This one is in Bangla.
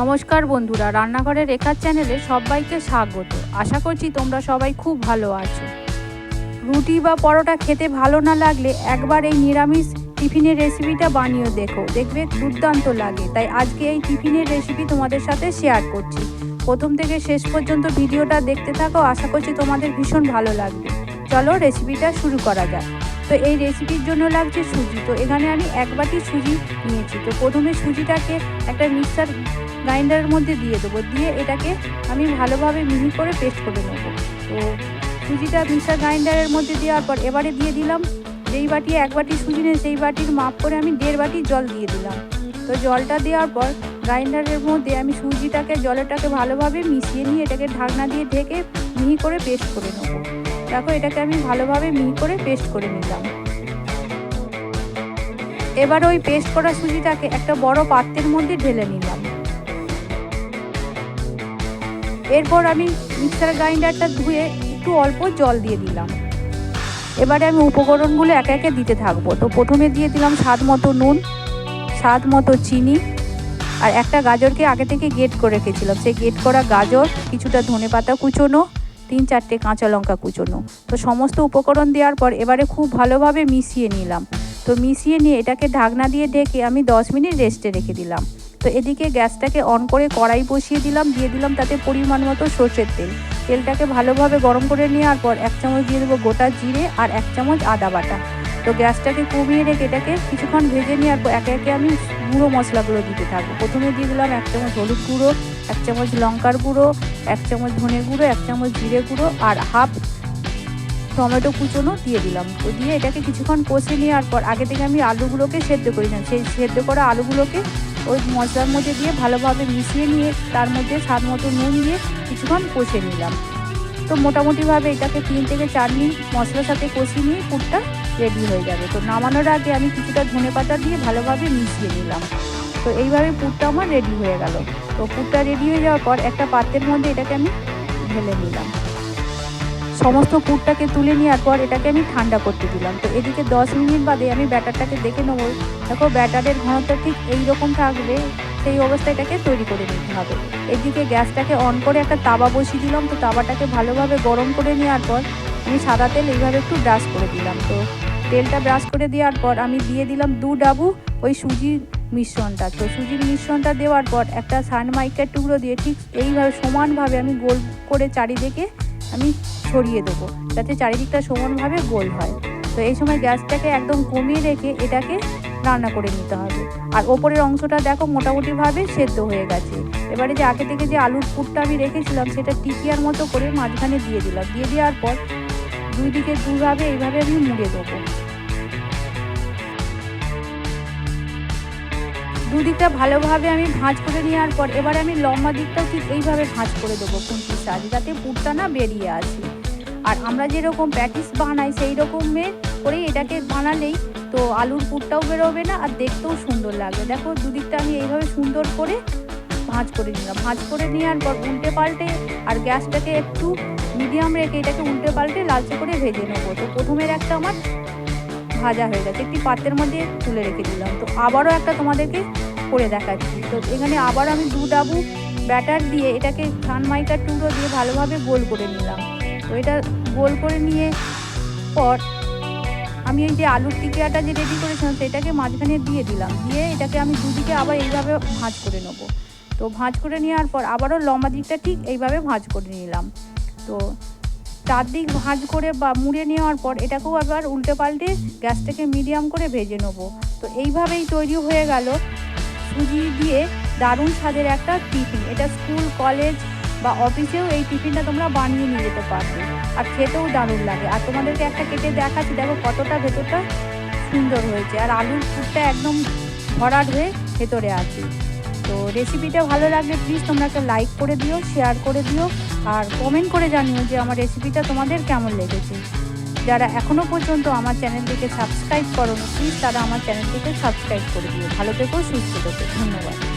নমস্কার বন্ধুরা, রান্নাঘরের রেখার চ্যানেলে সবাইকে স্বাগত। আশা করছি তোমরা সবাই খুব ভালো আছো। রুটি বা পরোটা খেতে ভালো না লাগলে একবার এই নিরামিষ টিফিনের রেসিপিটা বানিয়ে দেখো। দেখবে দুর্দান্ত লাগে। তাই আজকে এই টিফিনের রেসিপি তোমাদের সাথে শেয়ার করছি। প্রথম থেকে শেষ পর্যন্ত ভিডিওটা দেখতে থাকো। আশা করছি তোমাদের ভীষণ ভালো লাগবে। চলো রেসিপিটা শুরু করা যাক। তো এই রেসিপির জন্য লাগছে সুজি। তো এখানে আমি এক বাটি সুজি নিয়েছি। তো প্রথমে সুজিটাকে একটা মিক্সার গ্রাইন্ডারের মধ্যে দিয়ে দেবো। দিয়ে এটাকে আমি ভালোভাবে মিহি করে পেস্ট করে নেব। তো সুজিটা মিক্সার গ্রাইন্ডারের মধ্যে দেওয়ার পর এবারে দিয়ে দিলাম যেই বাটি, এক বাটি সুজি নিয়ে সেই বাটির মাপ করে আমি দেড় বাটি জল দিয়ে দিলাম। তো জলটা দেওয়ার পর গ্রাইন্ডারের মধ্যে আমি সুজিটাকে জলটাকে ভালোভাবে মিশিয়ে নিয়ে এটাকে ঢাকনা দিয়ে ঢেকে মিহি করে পেস্ট করে নেব। দেখো এটাকে আমি ভালোভাবে মিহি করে পেস্ট করে নিলাম। এবার ওই পেস্ট করা সুজিটাকে একটা বড় পাত্রের মধ্যে ঢেলে নিলাম। এরপর আমি মিক্সার গ্রাইন্ডারটা ধুয়ে একটু অল্প জল দিয়ে দিলাম। এবারে আমি উপকরণগুলো একে একে দিতে থাকব। তো প্রথমে দিয়ে দিলাম স্বাদ মতো নুন, স্বাদ মতো চিনি আর একটা গাজরকে আগে থেকে গেট করে রেখেছিলাম। সেই গেট করা গাজর, কিছুটা ধনে পাতা কুচোনো তিন চারটে কাঁচা লঙ্কা কুচোনো। তো সমস্ত উপকরণ দেওয়ার পর এবারে খুব ভালোভাবে মিশিয়ে নিলাম। তো মিশিয়ে নিয়ে এটাকে ঢাকনা দিয়ে ঢেকে আমি দশ মিনিট রেস্টে রেখে দিলাম। তো এদিকে গ্যাসটাকে অন করে কড়াই বসিয়ে দিলাম, দিয়ে দিলাম তাতে পরিমাণ মতো সর্ষের তেল। তেলটাকে ভালোভাবে গরম করে নেওয়ার পর এক চামচ দিয়ে দেবো গোটা জিরে আর এক চামচ আদা বাটা। তো গ্যাসটাকে কমিয়ে রেখে এটাকে কিছুক্ষণ ভেজে নেওয়ার পর একে একে আমি গুঁড়ো মশলাগুলো দিতে থাকব। প্রথমে দিয়ে দিলাম এক চামচ হলুদ গুঁড়ো, এক চামচ লঙ্কার গুঁড়ো এক চামচ ধনে গুঁড়ো, এক চামচ জিরে গুঁড়ো আর হাফ টমেটো কুচোনো দিয়ে দিলাম। তো দিয়ে এটাকে কিছুক্ষণ কষে নেওয়ার পর আগে থেকে আমি আলুগুলোকে সেদ্ধ করেছিলাম সেই সেদ্ধ করা আলুগুলোকে ওই মশলার মধ্যে দিয়ে ভালোভাবে মিশিয়ে নিয়ে তার মধ্যে স্বাদ মতো নুন দিয়ে কিছুক্ষণ কষে নিলাম। তো মোটামুটিভাবে এটাকে তিন থেকে চার মিনিট মশলার সাথে কষিয়ে নিয়ে পুরটা রেডি হয়ে যাবে। তো নামানোর আগে আমি কিছুটা ধনে পাতা দিয়ে ভালোভাবে মিশিয়ে নিলাম। তো এইভাবে পুরটা আমার রেডি হয়ে গেল। তো পুরটা রেডি হয়ে যাওয়ার পর একটা পাত্রের মধ্যে এটাকে আমি ঢেলে নিলাম। সমস্ত পুরটাকে তুলে নেওয়ার পর এটাকে আমি ঠান্ডা করতে দিলাম। তো এদিকে দশ মিনিট বাদে আমি ব্যাটারটাকে দেখে নেব। দেখো ব্যাটারের ঘনত্ব ঠিক এই রকম থাকবে, সেই অবস্থায় এটাকে তৈরি করে নিতে হবে। এদিকে গ্যাসটাকে অন করে একটা তাওয়া বসিয়ে দিলাম। তো তাওয়াটাকে ভালোভাবে গরম করে নেওয়ার পর আমি সাদা তেল এইভাবে একটু ব্রাশ করে দিলাম। তো তেলটা ব্রাশ করে দেওয়ার পর আমি দিয়ে দিলাম দু ডাবু ওই সুজির মিশ্রণটা। তো সুজির মিশ্রণটা দেওয়ার পর একটা সানমাইকের টুকরো দিয়ে ঠিক এইভাবে সমানভাবে আমি গোল করে চারিদিকে আমি ছড়িয়ে দেবো, যাতে চারিদিকটা সমানভাবে গোল হয়। তো এই সময় গ্যাসটাকে একদম কমিয়ে রেখে এটাকে রান্না করে নিতে হবে। আর ওপরের অংশটা দেখো মোটামুটিভাবে সেদ্ধ হয়ে গেছে। এবারে যে আগে থেকে যে আলুর পুরটা আমি রেখেছিলাম, সেটা টিকিয়ার মতো করে মাঝখানে দিয়ে দিলাম। দিয়ে দেওয়ার পর দুই দিকে দুভাবে এইভাবে আমি মুড়ে দেবো। দুদিকটা ভালোভাবে আমি ভাঁজ করে নেওয়ার পর এবার আমি লম্বা দিকটাও ঠিক এইভাবে ভাঁজ করে দেবো খুন্তির সাহায্যে যাতে পুরটা না বেরিয়ে আসে। আর আমরা যেরকম প্যাটিস বানাই, সেই রকমের করেই এটাকে বানালেই তো আলুর পুরটাও বেরোবে না আর দেখতেও সুন্দর লাগবে। দেখো দুদিকটা আমি এইভাবে সুন্দর করে ভাঁজ করে নিলাম। ভাঁজ করে নেওয়ার পর উল্টে পাল্টে আর গ্যাসটাকে একটু মিডিয়াম রেখে এটাকে উল্টে পাল্টে লালচে করে ভেজে নেব। তো প্রথমের একটা আমার ভাজা হয়ে গেছে। একটি পাত্রের মধ্যে তুলে রেখে দিলাম। তো আবারও একটা তোমাদেরকে করে দেখাচ্ছি। তো এখানে আবার আমি দু ডাবু ব্যাটার দিয়ে এটাকে সানমাইকার টুকরো দিয়ে ভালোভাবে গোল করে নিলাম। তো এটা গোল করে নিয়ে পর আমি এই যে আলুর টিকিয়াটা যে রেডি করেছিলাম, সেটাকে মাঝখানে দিয়ে দিলাম। দিয়ে এটাকে আমি দুদিকে আবার এইভাবে ভাঁজ করে নেব। তো ভাঁজ করে নেওয়ার পর আবারও লম্বা দিকটা ঠিক এইভাবে ভাঁজ করে নিলাম। তো চারদিক ভাঁজ করে বা মুড়ে নেওয়ার পর এটাকেও আবার উল্টে পাল্টে গ্যাসটাকে মিডিয়াম করে ভেজে নেব। তো এইভাবেই তৈরি হয়ে গেল সুজি দিয়ে দারুণ স্বাদের একটা টিফিন। এটা স্কুল, কলেজ বা অফিসেও এই টিফিনটা তোমরা বানিয়ে নিয়ে যেতে পারবে। আর খেতেও দারুণ লাগে। আর তোমাদেরকে একটা কেটে দেখাচ্ছি, দেখো কতটা ভেতরটা সুন্দর হয়েছে। আর আলুর পুরটা একদম ভরাট হয়ে ভেতরে আছে। তো রেসিপিটা ভালো লাগলে প্লিজ তোমরা একটা লাইক করে দিও শেয়ার করে দিও। আর কমেন্ট করে জানিও যে আমার রেসিপিটা তোমাদের কেমন লেগেছে। যারা এখনও পর্যন্ত আমার চ্যানেলটিকে সাবস্ক্রাইব করো প্লিজ তারা আমার চ্যানেলটিকে সাবস্ক্রাইব করে দিও। ভালো থেকো, সুস্থ থেকো। ধন্যবাদ।